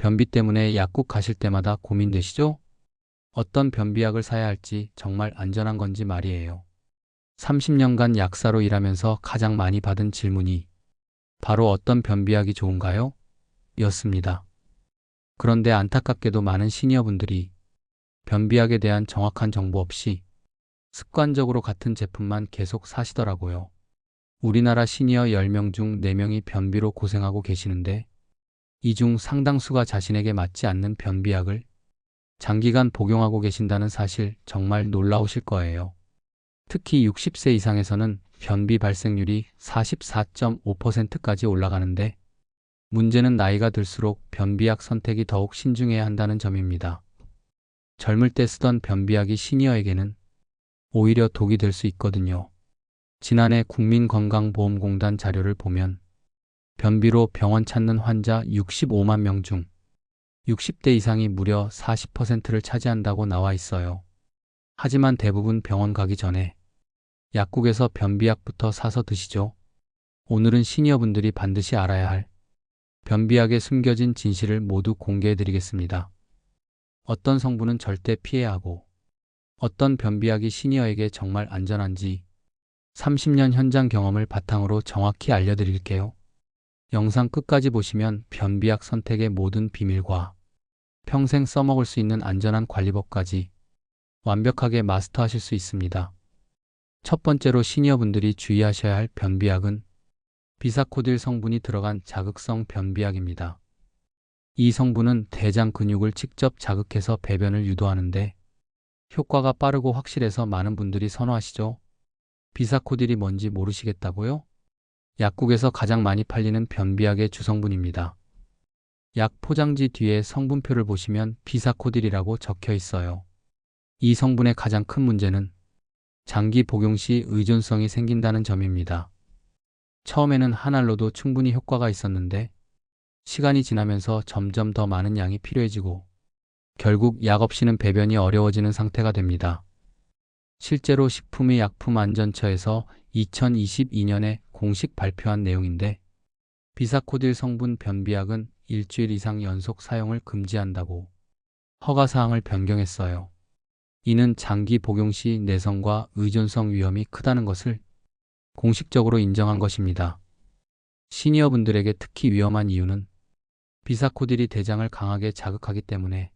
변비 때문에 약국 가실 때마다 고민되시죠? 어떤 변비약을 사야 할지 정말 안전한 건지 말이에요. 30년간 약사로 일하면서 가장 많이 받은 질문이 바로 어떤 변비약이 좋은가요? 였습니다. 그런데 안타깝게도 많은 시니어분들이 변비약에 대한 정확한 정보 없이 습관적으로 같은 제품만 계속 사시더라고요. 우리나라 시니어 10명 중 4명이 변비로 고생하고 계시는데 이 중 상당수가 자신에게 맞지 않는 변비약을 장기간 복용하고 계신다는 사실 정말 놀라우실 거예요. 특히 60세 이상에서는 변비 발생률이 44.5%까지 올라가는데 문제는 나이가 들수록 변비약 선택이 더욱 신중해야 한다는 점입니다. 젊을 때 쓰던 변비약이 시니어에게는 오히려 독이 될 수 있거든요. 지난해 국민건강보험공단 자료를 보면 변비로 병원 찾는 환자 65만 명 중 60대 이상이 무려 40%를 차지한다고 나와 있어요. 하지만 대부분 병원 가기 전에 약국에서 변비약부터 사서 드시죠. 오늘은 시니어분들이 반드시 알아야 할 변비약에 숨겨진 진실을 모두 공개해 드리겠습니다. 어떤 성분은 절대 피해야 하고 어떤 변비약이 시니어에게 정말 안전한지 30년 현장 경험을 바탕으로 정확히 알려드릴게요. 영상 끝까지 보시면 변비약 선택의 모든 비밀과 평생 써먹을 수 있는 안전한 관리법까지 완벽하게 마스터하실 수 있습니다. 첫 번째로 시니어분들이 주의하셔야 할 변비약은 비사코딜 성분이 들어간 자극성 변비약입니다. 이 성분은 대장 근육을 직접 자극해서 배변을 유도하는데 효과가 빠르고 확실해서 많은 분들이 선호하시죠. 비사코딜이 뭔지 모르시겠다고요? 약국에서 가장 많이 팔리는 변비약의 주성분입니다. 약 포장지 뒤에 성분표를 보시면 비사코딜이라고 적혀 있어요. 이 성분의 가장 큰 문제는 장기 복용 시 의존성이 생긴다는 점입니다. 처음에는 한 알로도 충분히 효과가 있었는데 시간이 지나면서 점점 더 많은 양이 필요해지고 결국 약 없이는 배변이 어려워지는 상태가 됩니다. 실제로 식품의 약품안전처에서 2022년에 공식 발표한 내용인데 비사코딜 성분 변비약은 일주일 이상 연속 사용을 금지한다고 허가사항을 변경했어요. 이는 장기 복용 시 내성과 의존성 위험이 크다는 것을 공식적으로 인정한 것입니다. 시니어분들에게 특히 위험한 이유는 비사코딜이 대장을 강하게 자극하기 때문에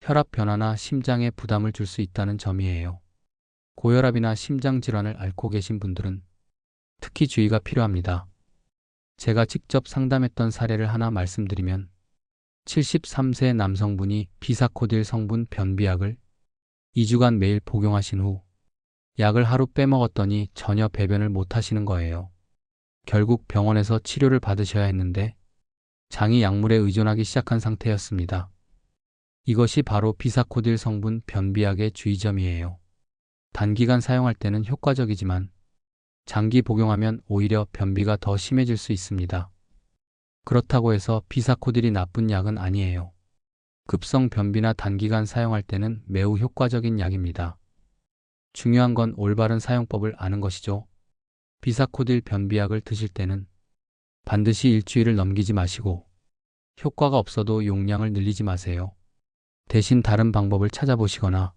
혈압 변화나 심장에 부담을 줄 수 있다는 점이에요. 고혈압이나 심장 질환을 앓고 계신 분들은 특히 주의가 필요합니다. 제가 직접 상담했던 사례를 하나 말씀드리면 73세 남성분이 비사코딜 성분 변비약을 2주간 매일 복용하신 후 약을 하루 빼먹었더니 전혀 배변을 못 하시는 거예요. 결국 병원에서 치료를 받으셔야 했는데 장이 약물에 의존하기 시작한 상태였습니다. 이것이 바로 비사코딜 성분 변비약의 주의점이에요. 단기간 사용할 때는 효과적이지만 장기 복용하면 오히려 변비가 더 심해질 수 있습니다. 그렇다고 해서 비사코딜이 나쁜 약은 아니에요. 급성 변비나 단기간 사용할 때는 매우 효과적인 약입니다. 중요한 건 올바른 사용법을 아는 것이죠. 비사코딜 변비약을 드실 때는 반드시 일주일을 넘기지 마시고 효과가 없어도 용량을 늘리지 마세요. 대신 다른 방법을 찾아보시거나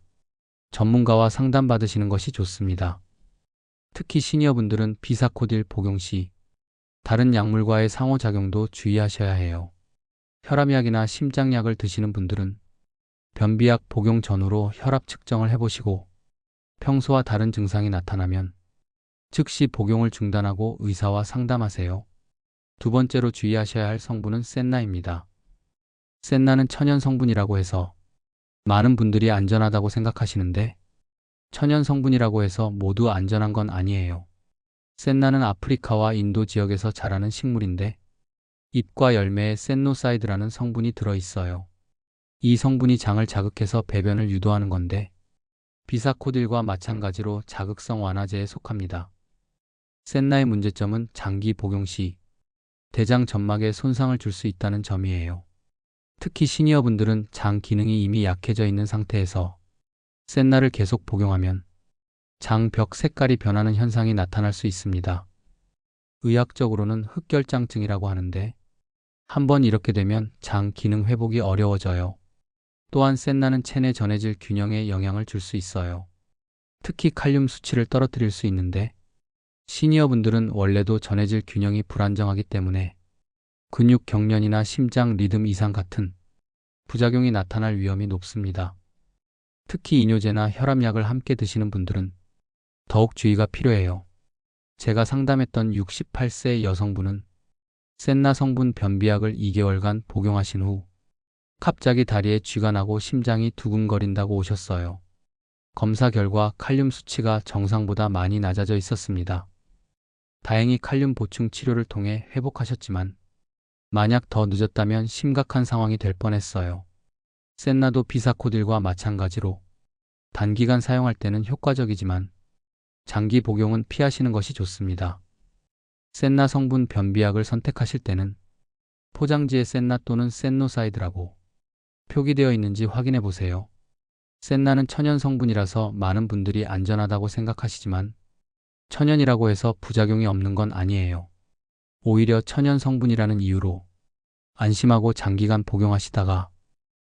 전문가와 상담받으시는 것이 좋습니다. 특히 시니어분들은 비사코딜 복용 시 다른 약물과의 상호작용도 주의하셔야 해요. 혈압약이나 심장약을 드시는 분들은 변비약 복용 전후로 혈압 측정을 해보시고 평소와 다른 증상이 나타나면 즉시 복용을 중단하고 의사와 상담하세요. 두 번째로 주의하셔야 할 성분은 센나입니다. 센나는 천연 성분이라고 해서 많은 분들이 안전하다고 생각하시는데 천연 성분이라고 해서 모두 안전한 건 아니에요. 센나는 아프리카와 인도 지역에서 자라는 식물인데 잎과 열매에 센노사이드라는 성분이 들어 있어요. 이 성분이 장을 자극해서 배변을 유도하는 건데 비사코딜과 마찬가지로 자극성 완화제에 속합니다. 센나의 문제점은 장기 복용 시 대장 점막에 손상을 줄 수 있다는 점이에요. 특히 시니어분들은 장 기능이 이미 약해져 있는 상태에서 센나를 계속 복용하면 장벽 색깔이 변하는 현상이 나타날 수 있습니다. 의학적으로는 흑결장증이라고 하는데 한번 이렇게 되면 장 기능 회복이 어려워져요. 또한 센나는 체내 전해질 균형에 영향을 줄 수 있어요. 특히 칼륨 수치를 떨어뜨릴 수 있는데 시니어 분들은 원래도 전해질 균형이 불안정하기 때문에 근육 경련이나 심장 리듬 이상 같은 부작용이 나타날 위험이 높습니다. 특히 이뇨제나 혈압약을 함께 드시는 분들은 더욱 주의가 필요해요. 제가 상담했던 68세 여성분은 센나 성분 변비약을 2개월간 복용하신 후 갑자기 다리에 쥐가 나고 심장이 두근거린다고 오셨어요. 검사 결과 칼륨 수치가 정상보다 많이 낮아져 있었습니다. 다행히 칼륨 보충 치료를 통해 회복하셨지만 만약 더 늦었다면 심각한 상황이 될 뻔했어요. 센나도 비사코딜과 마찬가지로 단기간 사용할 때는 효과적이지만 장기 복용은 피하시는 것이 좋습니다. 센나 성분 변비약을 선택하실 때는 포장지에 센나 또는 센노사이드라고 표기되어 있는지 확인해 보세요. 센나는 천연 성분이라서 많은 분들이 안전하다고 생각하시지만 천연이라고 해서 부작용이 없는 건 아니에요. 오히려 천연 성분이라는 이유로 안심하고 장기간 복용하시다가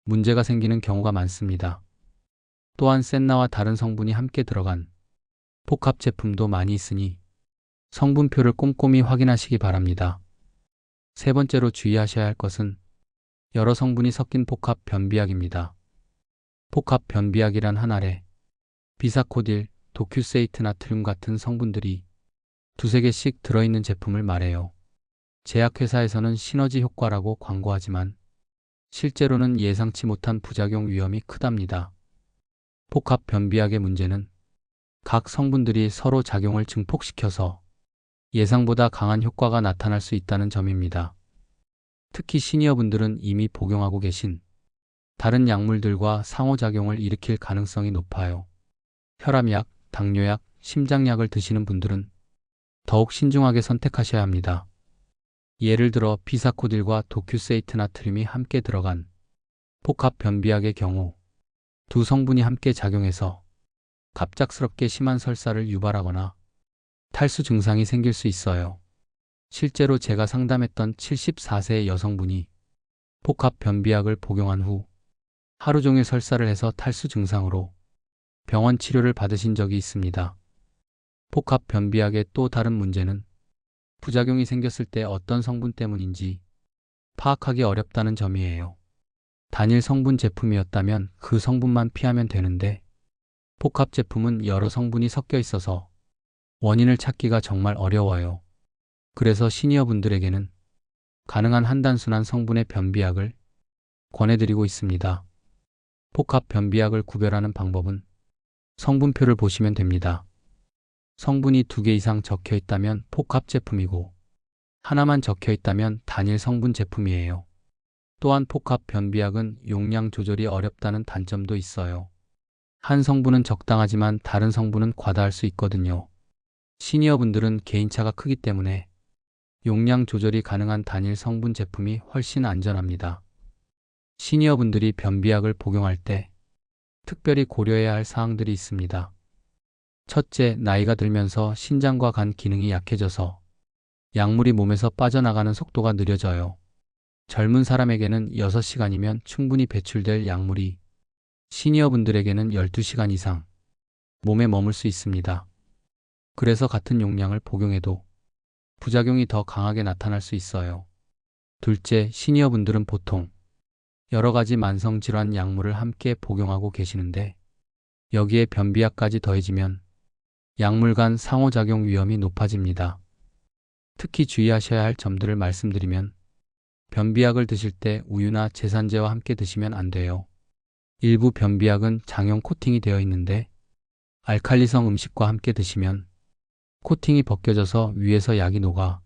문제가 생기는 경우가 많습니다. 또한 센나와 다른 성분이 함께 들어간 복합 제품도 많이 있으니 성분표를 꼼꼼히 확인하시기 바랍니다. 세 번째로 주의하셔야 할 것은 여러 성분이 섞인 복합 변비약입니다. 복합 변비약이란 한 알에 비사코딜, 도큐세이트 나트륨 같은 성분들이 두세 개씩 들어있는 제품을 말해요. 제약회사에서는 시너지 효과라고 광고하지만 실제로는 예상치 못한 부작용 위험이 크답니다. 복합 변비약의 문제는 각 성분들이 서로 작용을 증폭시켜서 예상보다 강한 효과가 나타날 수 있다는 점입니다. 특히 시니어분들은 이미 복용하고 계신 다른 약물들과 상호작용을 일으킬 가능성이 높아요. 혈압약, 당뇨약, 심장약을 드시는 분들은 더욱 신중하게 선택하셔야 합니다. 예를 들어 비사코딜과 도큐세이트 나트륨이 함께 들어간 복합 변비약의 경우 두 성분이 함께 작용해서 갑작스럽게 심한 설사를 유발하거나 탈수 증상이 생길 수 있어요. 실제로 제가 상담했던 74세 여성분이 복합 변비약을 복용한 후 하루 종일 설사를 해서 탈수 증상으로 병원 치료를 받으신 적이 있습니다. 복합 변비약의 또 다른 문제는 부작용이 생겼을 때 어떤 성분 때문인지 파악하기 어렵다는 점이에요. 단일 성분 제품이었다면 그 성분만 피하면 되는데 복합 제품은 여러 성분이 섞여 있어서 원인을 찾기가 정말 어려워요. 그래서 시니어 분들에게는 가능한 한 단순한 성분의 변비약을 권해드리고 있습니다. 복합 변비약을 구별하는 방법은 성분표를 보시면 됩니다. 성분이 두 개 이상 적혀 있다면 복합 제품이고 하나만 적혀 있다면 단일 성분 제품이에요. 또한 복합 변비약은 용량 조절이 어렵다는 단점도 있어요. 한 성분은 적당하지만 다른 성분은 과다할 수 있거든요. 시니어분들은 개인차가 크기 때문에 용량 조절이 가능한 단일 성분 제품이 훨씬 안전합니다. 시니어분들이 변비약을 복용할 때 특별히 고려해야 할 사항들이 있습니다. 첫째, 나이가 들면서 신장과 간 기능이 약해져서 약물이 몸에서 빠져나가는 속도가 느려져요. 젊은 사람에게는 6시간이면 충분히 배출될 약물이 시니어분들에게는 12시간 이상 몸에 머물 수 있습니다. 그래서 같은 용량을 복용해도 부작용이 더 강하게 나타날 수 있어요. 둘째, 시니어분들은 보통 여러 가지 만성 질환 약물을 함께 복용하고 계시는데 여기에 변비약까지 더해지면 약물 간 상호작용 위험이 높아집니다. 특히 주의하셔야 할 점들을 말씀드리면 변비약을 드실 때 우유나 제산제와 함께 드시면 안 돼요. 일부 변비약은 장형 코팅이 되어 있는데 알칼리성 음식과 함께 드시면 코팅이 벗겨져서 위에서 약이 녹아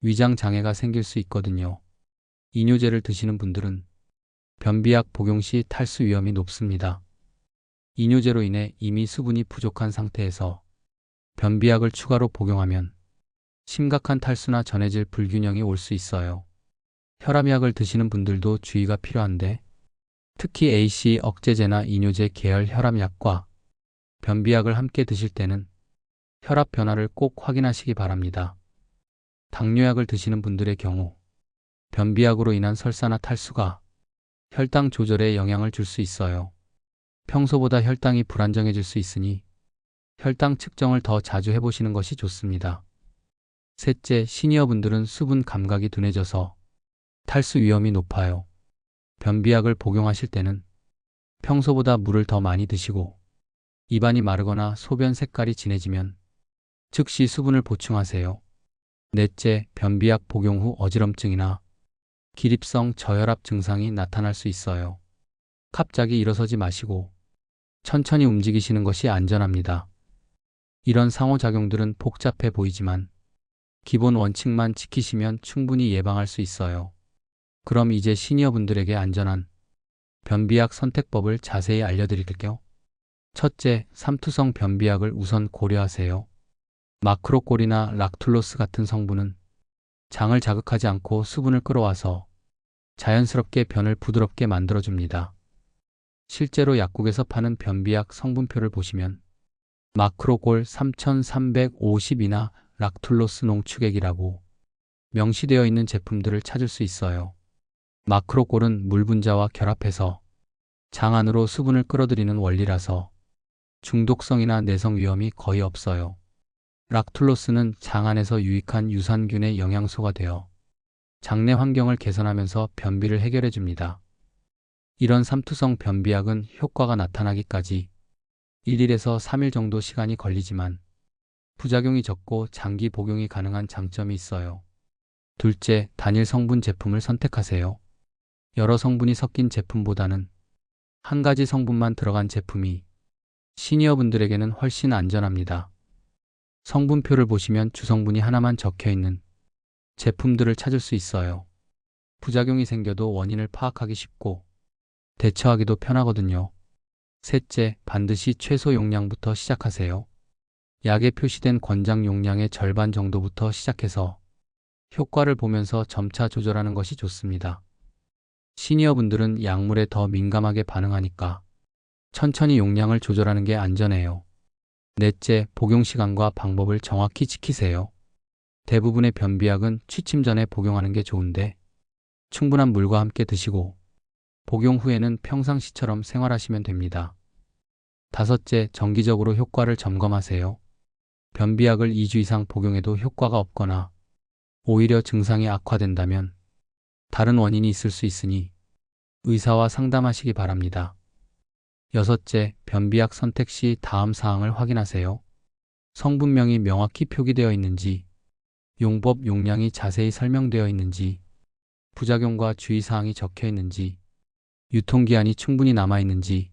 위장 장애가 생길 수 있거든요. 이뇨제를 드시는 분들은 변비약 복용 시 탈수 위험이 높습니다. 이뇨제로 인해 이미 수분이 부족한 상태에서 변비약을 추가로 복용하면 심각한 탈수나 전해질 불균형이 올 수 있어요. 혈압약을 드시는 분들도 주의가 필요한데 특히 AC 억제제나 이뇨제 계열 혈압약과 변비약을 함께 드실 때는 혈압 변화를 꼭 확인하시기 바랍니다. 당뇨약을 드시는 분들의 경우 변비약으로 인한 설사나 탈수가 혈당 조절에 영향을 줄 수 있어요. 평소보다 혈당이 불안정해질 수 있으니 혈당 측정을 더 자주 해보시는 것이 좋습니다. 셋째, 시니어분들은 수분 감각이 둔해져서 탈수 위험이 높아요. 변비약을 복용하실 때는 평소보다 물을 더 많이 드시고 입안이 마르거나 소변 색깔이 진해지면 즉시 수분을 보충하세요. 넷째, 변비약 복용 후 어지럼증이나 기립성 저혈압 증상이 나타날 수 있어요. 갑자기 일어서지 마시고 천천히 움직이시는 것이 안전합니다. 이런 상호작용들은 복잡해 보이지만 기본 원칙만 지키시면 충분히 예방할 수 있어요. 그럼 이제 시니어분들에게 안전한 변비약 선택법을 자세히 알려드릴게요. 첫째, 삼투성 변비약을 우선 고려하세요. 마크로골이나 락툴로스 같은 성분은 장을 자극하지 않고 수분을 끌어와서 자연스럽게 변을 부드럽게 만들어줍니다. 실제로 약국에서 파는 변비약 성분표를 보시면 마크로골 3350이나 락툴로스 농축액이라고 명시되어 있는 제품들을 찾을 수 있어요. 마크로골은 물 분자와 결합해서 장 안으로 수분을 끌어들이는 원리라서 중독성이나 내성 위험이 거의 없어요. 락툴로스는 장 안에서 유익한 유산균의 영양소가 되어 장내 환경을 개선하면서 변비를 해결해 줍니다. 이런 삼투성 변비약은 효과가 나타나기까지 1일에서 3일 정도 시간이 걸리지만 부작용이 적고 장기 복용이 가능한 장점이 있어요. 둘째, 단일 성분 제품을 선택하세요. 여러 성분이 섞인 제품보다는 한 가지 성분만 들어간 제품이 시니어분들에게는 훨씬 안전합니다. 성분표를 보시면 주성분이 하나만 적혀 있는 제품들을 찾을 수 있어요. 부작용이 생겨도 원인을 파악하기 쉽고 대처하기도 편하거든요. 셋째, 반드시 최소 용량부터 시작하세요. 약에 표시된 권장 용량의 절반 정도부터 시작해서 효과를 보면서 점차 조절하는 것이 좋습니다. 시니어분들은 약물에 더 민감하게 반응하니까 천천히 용량을 조절하는 게 안전해요. 넷째, 복용 시간과 방법을 정확히 지키세요. 대부분의 변비약은 취침 전에 복용하는 게 좋은데 충분한 물과 함께 드시고 복용 후에는 평상시처럼 생활하시면 됩니다. 다섯째, 정기적으로 효과를 점검하세요. 변비약을 2주 이상 복용해도 효과가 없거나 오히려 증상이 악화된다면 다른 원인이 있을 수 있으니 의사와 상담하시기 바랍니다. 여섯째, 변비약 선택 시 다음 사항을 확인하세요. 성분명이 명확히 표기되어 있는지, 용법 용량이 자세히 설명되어 있는지, 부작용과 주의사항이 적혀 있는지, 유통기한이 충분히 남아 있는지,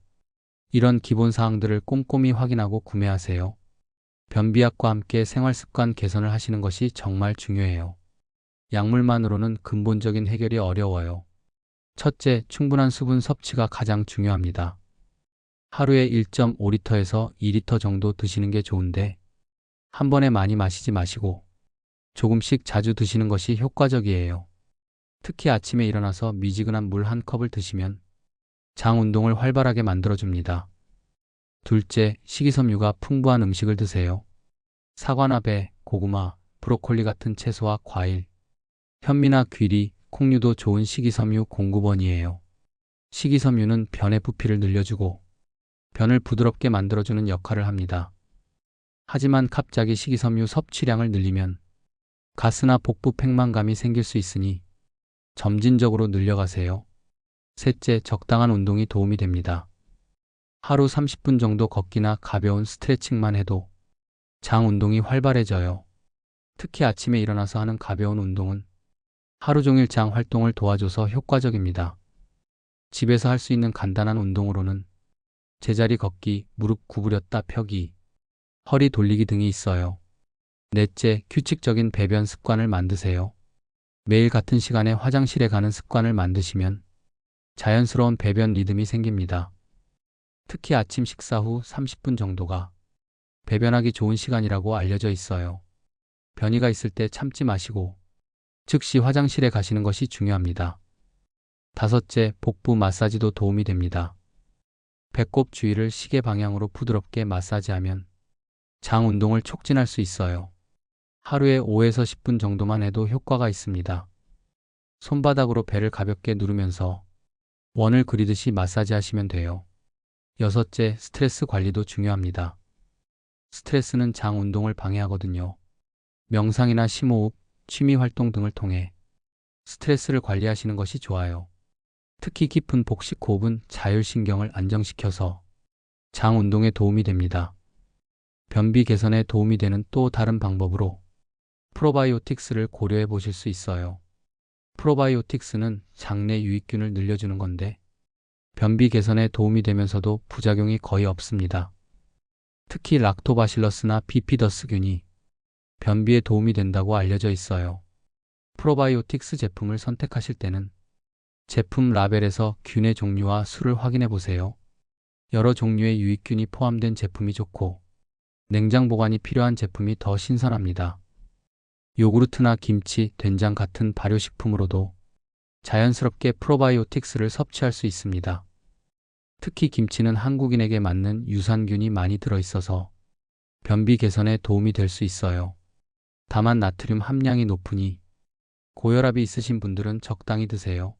이런 기본 사항들을 꼼꼼히 확인하고 구매하세요. 변비약과 함께 생활습관 개선을 하시는 것이 정말 중요해요. 약물만으로는 근본적인 해결이 어려워요. 첫째, 충분한 수분 섭취가 가장 중요합니다. 하루에 1.5리터에서 2리터 정도 드시는 게 좋은데, 한 번에 많이 마시지 마시고, 조금씩 자주 드시는 것이 효과적이에요. 특히 아침에 일어나서 미지근한 물 한 컵을 드시면 장 운동을 활발하게 만들어줍니다. 둘째, 식이섬유가 풍부한 음식을 드세요. 사과나 배, 고구마, 브로콜리 같은 채소와 과일, 현미나 귀리, 콩류도 좋은 식이섬유 공급원이에요. 식이섬유는 변의 부피를 늘려주고 변을 부드럽게 만들어주는 역할을 합니다. 하지만 갑자기 식이섬유 섭취량을 늘리면 가스나 복부 팽만감이 생길 수 있으니 점진적으로 늘려가세요. 셋째, 적당한 운동이 도움이 됩니다. 하루 30분 정도 걷기나 가벼운 스트레칭만 해도 장 운동이 활발해져요. 특히 아침에 일어나서 하는 가벼운 운동은 하루 종일 장 활동을 도와줘서 효과적입니다. 집에서 할 수 있는 간단한 운동으로는 제자리 걷기, 무릎 구부렸다 펴기, 허리 돌리기 등이 있어요. 넷째, 규칙적인 배변 습관을 만드세요. 매일 같은 시간에 화장실에 가는 습관을 만드시면 자연스러운 배변 리듬이 생깁니다. 특히 아침 식사 후 30분 정도가 배변하기 좋은 시간이라고 알려져 있어요. 변이가 있을 때 참지 마시고 즉시 화장실에 가시는 것이 중요합니다. 다섯째, 복부 마사지도 도움이 됩니다. 배꼽 주위를 시계 방향으로 부드럽게 마사지하면 장 운동을 촉진할 수 있어요. 하루에 5에서 10분 정도만 해도 효과가 있습니다. 손바닥으로 배를 가볍게 누르면서 원을 그리듯이 마사지 하시면 돼요. 여섯째, 스트레스 관리도 중요합니다. 스트레스는 장 운동을 방해하거든요. 명상이나 심호흡, 취미 활동 등을 통해 스트레스를 관리하시는 것이 좋아요. 특히 깊은 복식 호흡은 자율신경을 안정시켜서 장 운동에 도움이 됩니다. 변비 개선에 도움이 되는 또 다른 방법으로 프로바이오틱스를 고려해 보실 수 있어요. 프로바이오틱스는 장내 유익균을 늘려주는 건데 변비 개선에 도움이 되면서도 부작용이 거의 없습니다. 특히 락토바실러스나 비피더스균이 변비에 도움이 된다고 알려져 있어요. 프로바이오틱스 제품을 선택하실 때는 제품 라벨에서 균의 종류와 수를 확인해 보세요. 여러 종류의 유익균이 포함된 제품이 좋고 냉장 보관이 필요한 제품이 더 신선합니다. 요구르트나 김치, 된장 같은 발효식품으로도 자연스럽게 프로바이오틱스를 섭취할 수 있습니다. 특히 김치는 한국인에게 맞는 유산균이 많이 들어있어서 변비 개선에 도움이 될 수 있어요. 다만 나트륨 함량이 높으니 고혈압이 있으신 분들은 적당히 드세요.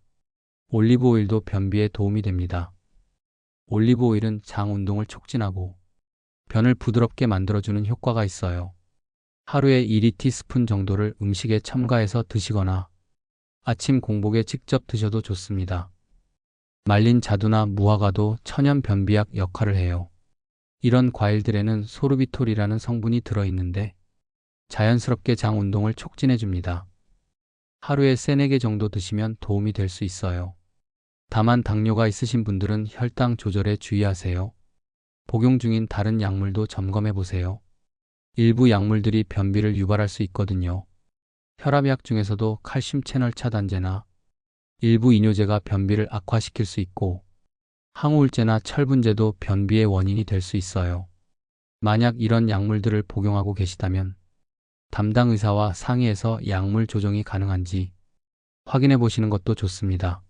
올리브 오일도 변비에 도움이 됩니다. 올리브 오일은 장 운동을 촉진하고 변을 부드럽게 만들어주는 효과가 있어요. 하루에 1-2티스푼 정도를 음식에 첨가해서 드시거나 아침 공복에 직접 드셔도 좋습니다. 말린 자두나 무화과도 천연 변비약 역할을 해요. 이런 과일들에는 소르비톨이라는 성분이 들어있는데 자연스럽게 장 운동을 촉진해 줍니다. 하루에 3, 4개 정도 드시면 도움이 될 수 있어요. 다만 당뇨가 있으신 분들은 혈당 조절에 주의하세요. 복용 중인 다른 약물도 점검해 보세요. 일부 약물들이 변비를 유발할 수 있거든요. 혈압약 중에서도 칼슘 채널 차단제나 일부 이뇨제가 변비를 악화시킬 수 있고 항우울제나 철분제도 변비의 원인이 될 수 있어요. 만약 이런 약물들을 복용하고 계시다면 담당 의사와 상의해서 약물 조정이 가능한지 확인해 보시는 것도 좋습니다.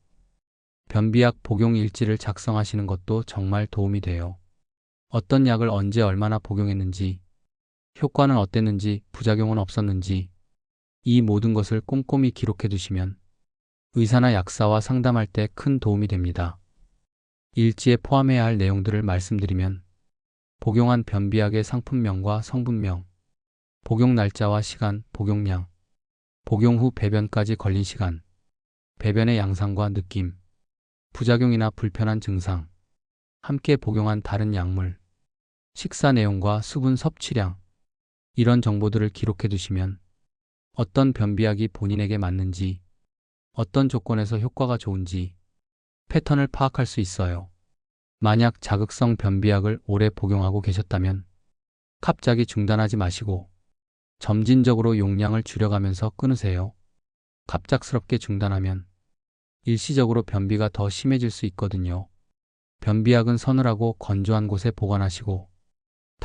변비약 복용 일지를 작성하시는 것도 정말 도움이 돼요. 어떤 약을 언제 얼마나 복용했는지, 효과는 어땠는지, 부작용은 없었는지, 이 모든 것을 꼼꼼히 기록해 두시면 의사나 약사와 상담할 때 큰 도움이 됩니다. 일지에 포함해야 할 내용들을 말씀드리면 복용한 변비약의 상품명과 성분명, 복용 날짜와 시간, 복용량, 복용 후 배변까지 걸린 시간, 배변의 양상과 느낌, 부작용이나 불편한 증상, 함께 복용한 다른 약물, 식사 내용과 수분 섭취량, 이런 정보들을 기록해 두시면 어떤 변비약이 본인에게 맞는지, 어떤 조건에서 효과가 좋은지 패턴을 파악할 수 있어요. 만약 자극성 변비약을 오래 복용하고 계셨다면 갑자기 중단하지 마시고 점진적으로 용량을 줄여가면서 끊으세요. 갑작스럽게 중단하면 일시적으로 변비가 더 심해질 수 있거든요. 변비약은 서늘하고 건조한 곳에 보관하시고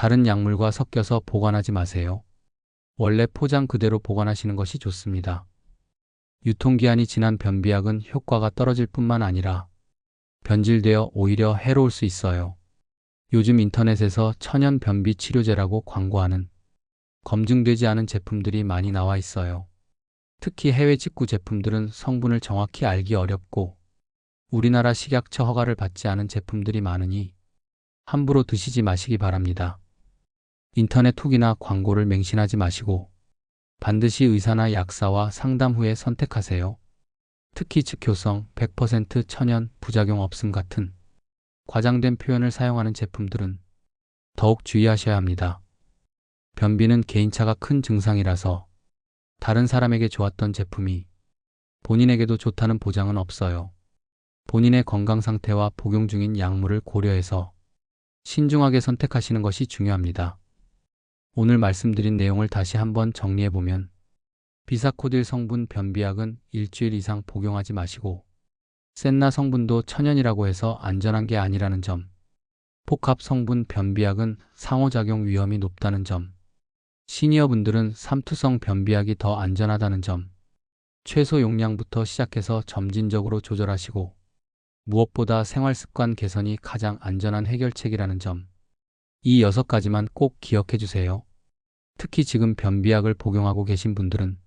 다른 약물과 섞여서 보관하지 마세요. 원래 포장 그대로 보관하시는 것이 좋습니다. 유통기한이 지난 변비약은 효과가 떨어질 뿐만 아니라 변질되어 오히려 해로울 수 있어요. 요즘 인터넷에서 천연 변비 치료제라고 광고하는 검증되지 않은 제품들이 많이 나와 있어요. 특히 해외 직구 제품들은 성분을 정확히 알기 어렵고 우리나라 식약처 허가를 받지 않은 제품들이 많으니 함부로 드시지 마시기 바랍니다. 인터넷 후기나 광고를 맹신하지 마시고 반드시 의사나 약사와 상담 후에 선택하세요. 특히 즉효성, 100% 천연, 부작용 없음 같은 과장된 표현을 사용하는 제품들은 더욱 주의하셔야 합니다. 변비는 개인차가 큰 증상이라서 다른 사람에게 좋았던 제품이 본인에게도 좋다는 보장은 없어요. 본인의 건강 상태와 복용 중인 약물을 고려해서 신중하게 선택하시는 것이 중요합니다. 오늘 말씀드린 내용을 다시 한번 정리해보면 비사코딜 성분 변비약은 일주일 이상 복용하지 마시고 센나 성분도 천연이라고 해서 안전한 게 아니라는 점 복합 성분 변비약은 상호작용 위험이 높다는 점 시니어분들은 삼투성 변비약이 더 안전하다는 점 최소 용량부터 시작해서 점진적으로 조절하시고 무엇보다 생활습관 개선이 가장 안전한 해결책이라는 점 이 여섯 가지만 꼭 기억해 주세요. 특히 지금 변비약을 복용하고 계신 분들은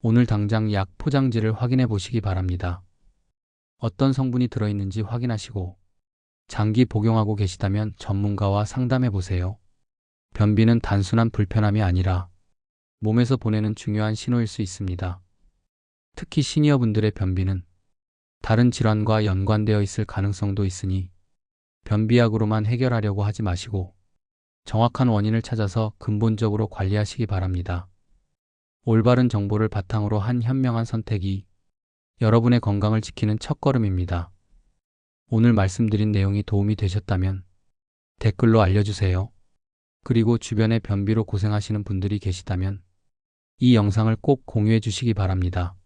오늘 당장 약 포장지를 확인해 보시기 바랍니다. 어떤 성분이 들어있는지 확인하시고 장기 복용하고 계시다면 전문가와 상담해 보세요. 변비는 단순한 불편함이 아니라 몸에서 보내는 중요한 신호일 수 있습니다. 특히 시니어분들의 변비는 다른 질환과 연관되어 있을 가능성도 있으니 변비약으로만 해결하려고 하지 마시고 정확한 원인을 찾아서 근본적으로 관리하시기 바랍니다. 올바른 정보를 바탕으로 한 현명한 선택이 여러분의 건강을 지키는 첫걸음입니다. 오늘 말씀드린 내용이 도움이 되셨다면 댓글로 알려주세요. 그리고 주변에 변비로 고생하시는 분들이 계시다면 이 영상을 꼭 공유해 주시기 바랍니다.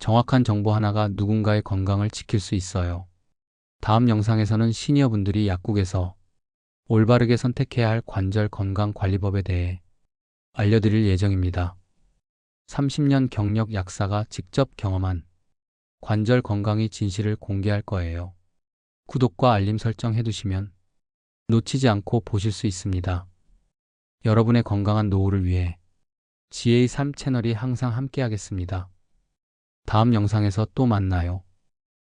정확한 정보 하나가 누군가의 건강을 지킬 수 있어요. 다음 영상에서는 시니어분들이 약국에서 올바르게 선택해야 할 관절 건강 관리법에 대해 알려드릴 예정입니다. 30년 경력 약사가 직접 경험한 관절 건강의 진실을 공개할 거예요. 구독과 알림 설정 해두시면 놓치지 않고 보실 수 있습니다. 여러분의 건강한 노후를 위해 지혜의 삶 채널이 항상 함께하겠습니다. 다음 영상에서 또 만나요.